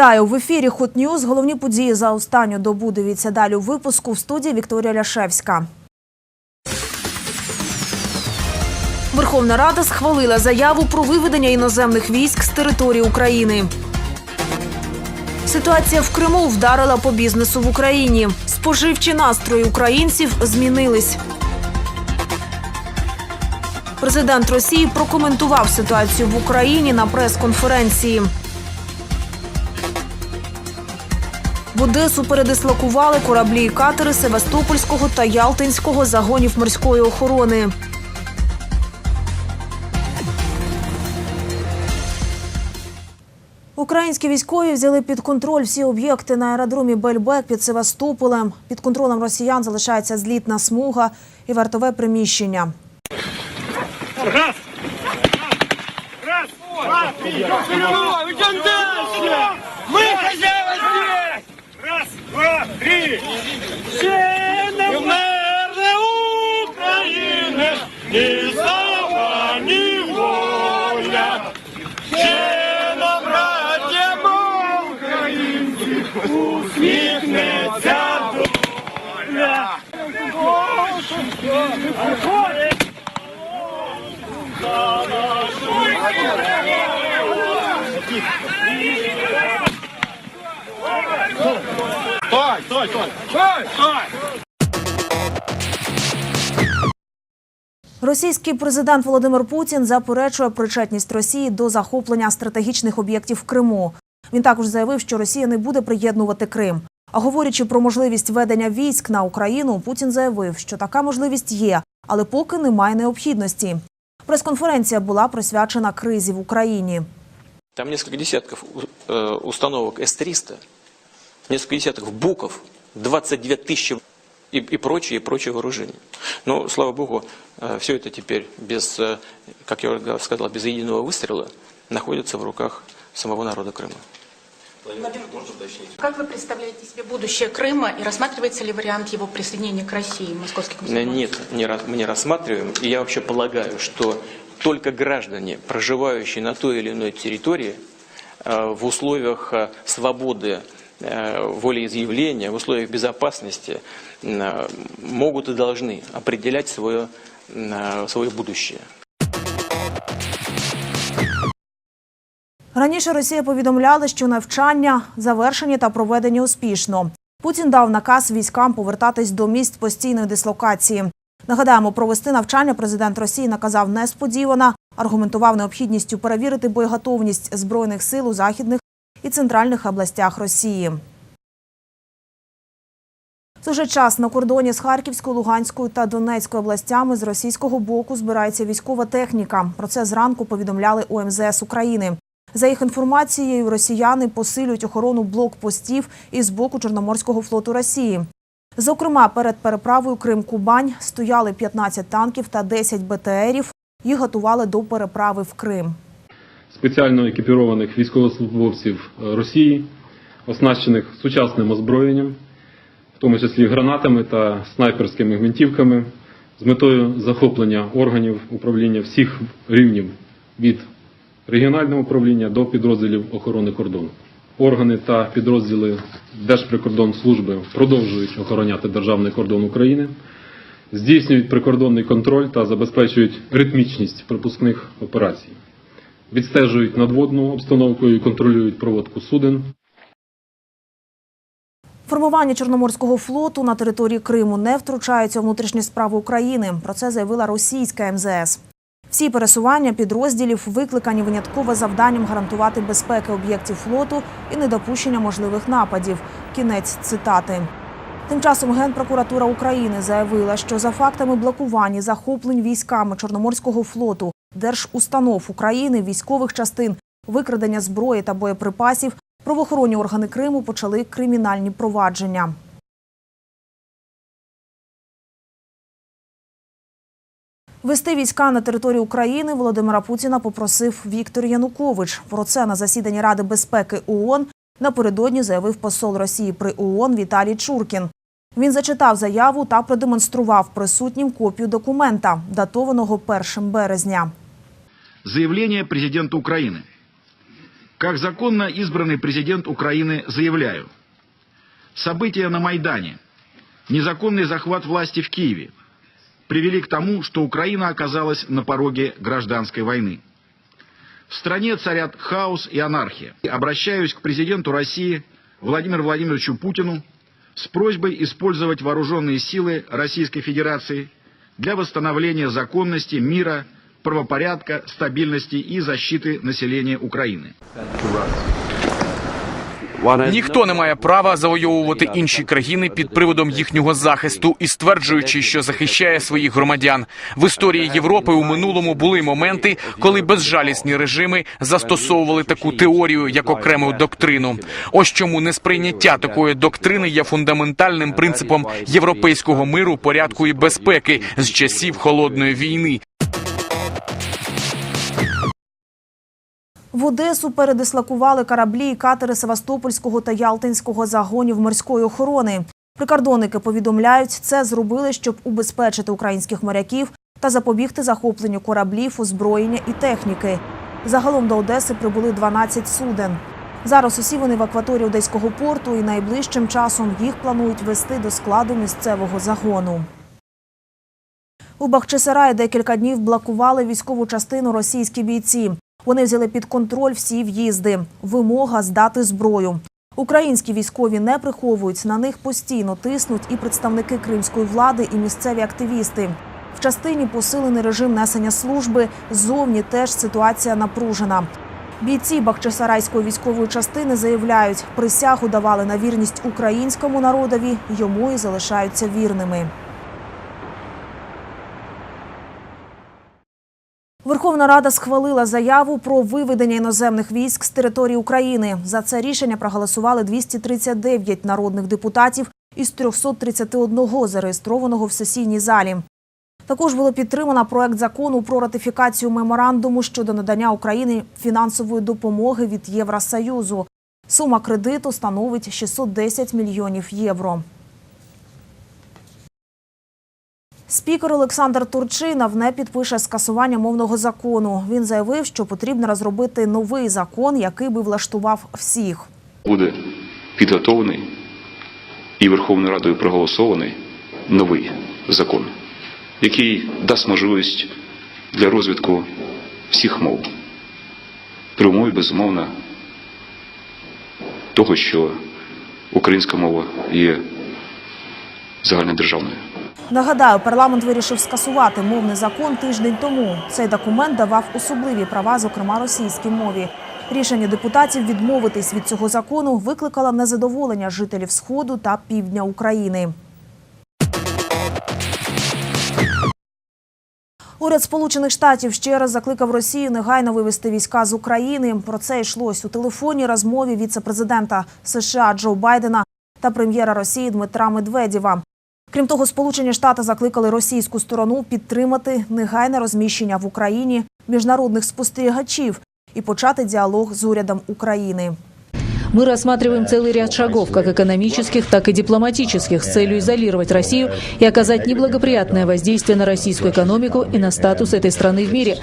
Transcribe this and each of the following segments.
Вітаю в ефірі Hot News. Головні події за останню добу. Дивіться далі у випуску в студії Вікторія Ляшевська. Верховна Рада схвалила заяву про виведення іноземних військ з території України. Ситуація в Криму вдарила по бізнесу в Україні. Споживчі настрої українців змінились. Президент Росії прокоментував ситуацію в Україні на прес-конференції. В Одесу передислокували кораблі і катери Севастопольського та Ялтинського загонів морської охорони. Українські військові взяли під контроль всі об'єкти на аеродромі Бельбек під Севастополем. Під контролем росіян залишається злітна смуга і вартове приміщення. Раз! Раз! Два! Три! Идем дальше! Мы хозяева здесь! Раз, два, не Все наверное, Украины! Ни слава, ні воля! Все нам, братья, українці, усміхнеться доля! Російський президент Володимир Путін заперечує причетність Росії до захоплення стратегічних об'єктів в Криму. Він також заявив, що Росія не буде приєднувати Крим. А говорячи про можливість ведення військ на Україну, Путін заявив, що така можливість є, але поки немає необхідності. Прес-конференція була присвячена кризі в Україні. Там несколько десятков э, установок С-300, несколько десятков БУКов, 22 тысячи и, и прочее, и прочее вооружение. Но, слава богу, все это теперь без, э, как я уже сказал, без единого выстрела находится в руках самого народа Крыма. Как вы представляете себе будущее Крыма и рассматривается ли вариант его присоединения к России, Московский Э, комсомол? Нет, не, мы не рассматриваем. И я вообще полагаю, что только граждане, проживающие на той или иной территории, э, в условиях э, свободы э, волеизъявления, в условиях безопасности, э, могут и должны определять свое, э, свое будущее. Раніше Росія повідомляла, що навчання завершені та проведені успішно. Путін дав наказ військам повертатись до місць постійної дислокації. Нагадаємо, провести навчання президент Росії наказав несподівано, аргументував необхідністю перевірити боєготовність збройних сил у західних і центральних областях Росії. В той же час на кордоні з Харківською, Луганською та Донецькою областями з російського боку збирається військова техніка. Про це зранку повідомляли у МЗС України. За їх інформацією, росіяни посилюють охорону блокпостів із боку Чорноморського флоту Росії. Зокрема, перед переправою Крим-Кубань стояли 15 танків та 10 БТРів. Їх готували до переправи в Крим. Спеціально екіпірованих військовослужбовців е, Росії, оснащених сучасним озброєнням, в тому числі гранатами та снайперськими гвинтівками, з метою захоплення органів управління всіх рівнів від регіонального управління до підрозділів охорони кордону. Органи та підрозділи Держприкордонслужби продовжують охороняти державний кордон України, здійснюють прикордонний контроль та забезпечують ритмічність пропускних операцій відстежують надводну обстановку і контролюють проводку суден. Формування Чорноморського флоту на території Криму не втручаються у внутрішні справи України. Про це заявила російська МЗС. Всі пересування підрозділів викликані винятково завданням гарантувати безпеки об'єктів флоту і недопущення можливих нападів. Кінець цитати. Тим часом Генпрокуратура України заявила, що за фактами блокування захоплень військами Чорноморського флоту, держустанов України, військових частин, викрадення зброї та боєприпасів, правоохоронні органи Криму почали кримінальні провадження. Вести війська на територію України Володимира Путіна попросив Віктор Янукович. Про це на засіданні Ради безпеки ООН напередодні заявив посол Росії при ООН Віталій Чуркін. Він зачитав заяву та продемонстрував присутнім копію документа, датованого 1 березня. Заявление президента Украины. как законно избранный президент Украины заявляю, события на Майдане, незаконный захват власти в Киеве привели к тому, что Украина оказалась на пороге гражданской войны. В стране царят хаос и анархия. Обращаюсь к президенту России Владимиру Владимировичу Путину с просьбой использовать вооруженные силы Российской Федерации для восстановления законности, мира, правопорядка, стабильности и защиты населения Украины. Ніхто не має права завойовувати інші країни під приводом їхнього захисту і стверджуючи, що захищає своїх громадян. В історії Європи у минулому були моменти, коли безжалісні режими застосовували таку теорію як окрему доктрину. Ось чому несприйняття такої доктрини є фундаментальним принципом європейського миру, порядку і безпеки з часів холодної війни. В Одесу передислокували кораблі і катери Севастопольського та Ялтинського загонів морської охорони. Прикордонники повідомляють, це зробили, щоб убезпечити українських моряків та запобігти захопленню кораблів, озброєння і техніки. Загалом до Одеси прибули 12 суден. Зараз усі вони в акваторії Одеського порту і найближчим часом їх планують вести до складу місцевого загону. У Бахчисараї декілька днів блокували військову частину російські бійці. Вони взяли під контроль всі в'їзди. Вимога здати зброю. Українські військові не приховують, на них постійно тиснуть і представники кримської влади, і місцеві активісти. В частині посилений режим несення служби. Зовні теж ситуація напружена. Бійці Бахчисарайської військової частини заявляють, присягу давали на вірність українському народові, йому і залишаються вірними. Верховна Рада схвалила заяву про виведення іноземних військ з території України. За це рішення проголосували 239 народних депутатів із 331 зареєстрованого в сесійній залі. Також було підтримано проект закону про ратифікацію меморандуму щодо надання Україні фінансової допомоги від Євросоюзу. Сума кредиту становить 610 мільйонів євро. Спікер Олександр Турчинов не підпише скасування мовного закону. Він заявив, що потрібно розробити новий закон, який би влаштував всіх. буде підготовлений і Верховною Радою проголосований новий закон, який дасть можливість для розвитку всіх мов. При умові, безумовно, того, що українська мова є загальнодержавною. Нагадаю, парламент вирішив скасувати мовний закон тиждень тому. Цей документ давав особливі права, зокрема російській мові. Рішення депутатів відмовитись від цього закону викликало незадоволення жителів сходу та півдня України. Уряд Сполучених Штатів ще раз закликав Росію негайно вивести війська з України. Про це йшлось у телефонній розмові віце-президента США Джо Байдена та прем'єра Росії Дмитра Медведєва. Крім того, Сполучені Штати закликали російську сторону підтримати негайне розміщення в Україні міжнародних спостерігачів і почати діалог з урядом України. Мы рассматриваем целый ряд шагов, как экономических, так и дипломатических, с целью изолировать Россию и оказать неблагоприятное воздействие на российскую экономику и на статус этой страны в мире.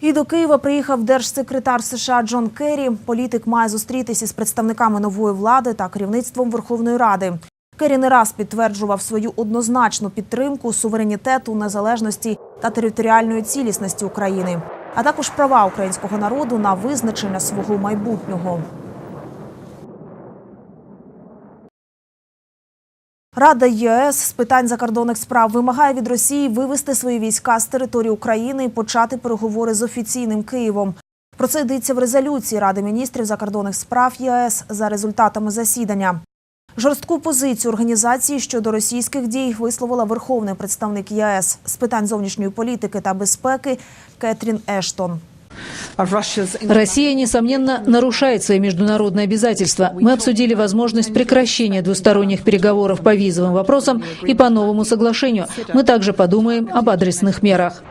І до Києва приїхав держсекретар США Джон Керрі. Політик має зустрітися з представниками нової влади та керівництвом Верховної Ради. Керрі не раз підтверджував свою однозначну підтримку суверенітету, незалежності та територіальної цілісності України, а також права українського народу на визначення свого майбутнього. Рада ЄС з питань закордонних справ вимагає від Росії вивести свої війська з території України і почати переговори з офіційним Києвом. Про це йдеться в резолюції Ради міністрів закордонних справ ЄС за результатами засідання. Жорстку позицію організації щодо російських дій висловила верховний представник ЄС з питань зовнішньої політики та безпеки Кетрін Ештон. Россия, несомненно, нарушает свои международные обязательства. Мы обсудили возможность прекращения двусторонних переговоров по визовым вопросам и по новому соглашению. Мы также подумаем об адресных мерах.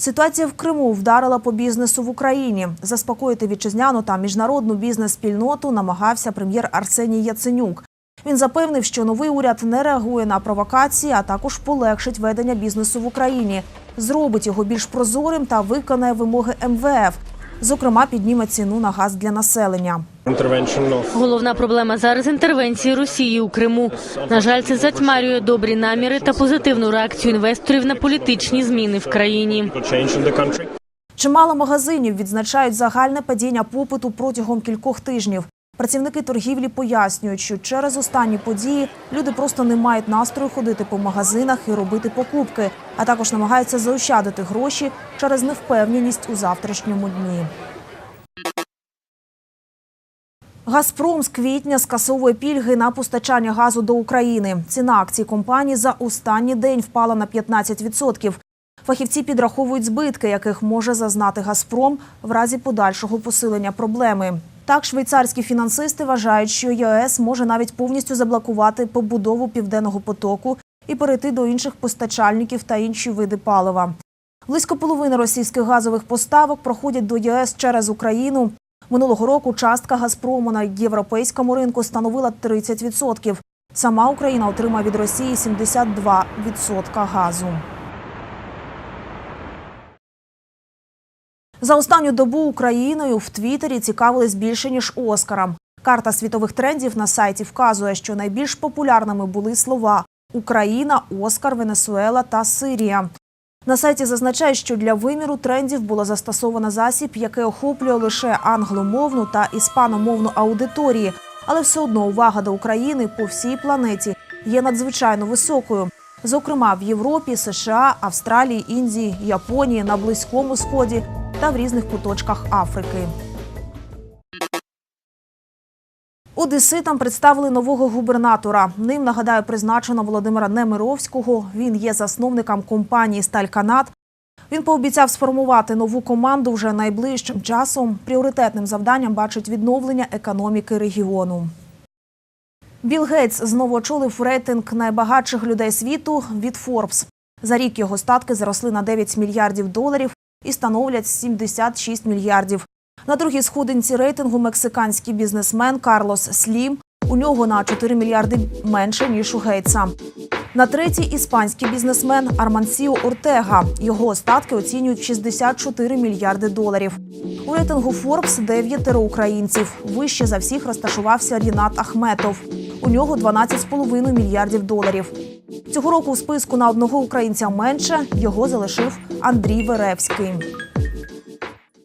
Ситуація в Криму вдарила по бізнесу в Україні. Заспокоїти вітчизняну та міжнародну бізнес-спільноту намагався прем'єр Арсеній Яценюк. Він запевнив, що новий уряд не реагує на провокації, а також полегшить ведення бізнесу в Україні зробить його більш прозорим та виконає вимоги МВФ. Зокрема, підніме ціну на газ для населення. Головна проблема зараз інтервенції Росії у Криму. На жаль, це затьмарює добрі наміри та позитивну реакцію інвесторів на політичні зміни в країні. Чимало магазинів відзначають загальне падіння попиту протягом кількох тижнів. Працівники торгівлі пояснюють, що через останні події люди просто не мають настрою ходити по магазинах і робити покупки, а також намагаються заощадити гроші через невпевненість у завтрашньому дні. Газпром з квітня скасовує пільги на постачання газу до України. Ціна акцій компанії за останній день впала на 15%. Фахівці підраховують збитки, яких може зазнати Газпром в разі подальшого посилення проблеми. Так, швейцарські фінансисти вважають, що ЄС може навіть повністю заблокувати побудову південного потоку і перейти до інших постачальників та інші види палива. Близько половини російських газових поставок проходять до ЄС через Україну. Минулого року частка Газпрому на європейському ринку становила 30%. Сама Україна отримає від Росії 72% газу. За останню добу Україною в Твіттері цікавились більше ніж Оскаром. Карта світових трендів на сайті вказує, що найбільш популярними були слова Україна, Оскар, Венесуела та Сирія. На сайті зазначають, що для виміру трендів було застосовано засіб, який охоплює лише англомовну та іспаномовну аудиторії, але все одно увага до України по всій планеті є надзвичайно високою. Зокрема, в Європі, США, Австралії, Індії, Японії, на Близькому Сході та в різних куточках Африки. Одеситам представили нового губернатора. Ним нагадаю призначено Володимира Немировського. Він є засновником компанії Стальканат. Він пообіцяв сформувати нову команду вже найближчим часом. Пріоритетним завданням бачить відновлення економіки регіону. Білл Гейтс знову очолив рейтинг найбагатших людей світу від Forbes. За рік його статки зросли на 9 мільярдів доларів і становлять 76 мільярдів. На другій сходинці рейтингу мексиканський бізнесмен Карлос Слім. У нього на 4 мільярди менше ніж у Гейтса. На третій іспанський бізнесмен Армансіо Ортега. Його статки оцінюють 64 мільярди доларів. У рейтингу Forbes дев'ятеро українців. Вище за всіх розташувався Рінат Ахметов. У нього 12,5 мільярдів доларів. Цього року в списку на одного українця менше його залишив Андрій Веревський.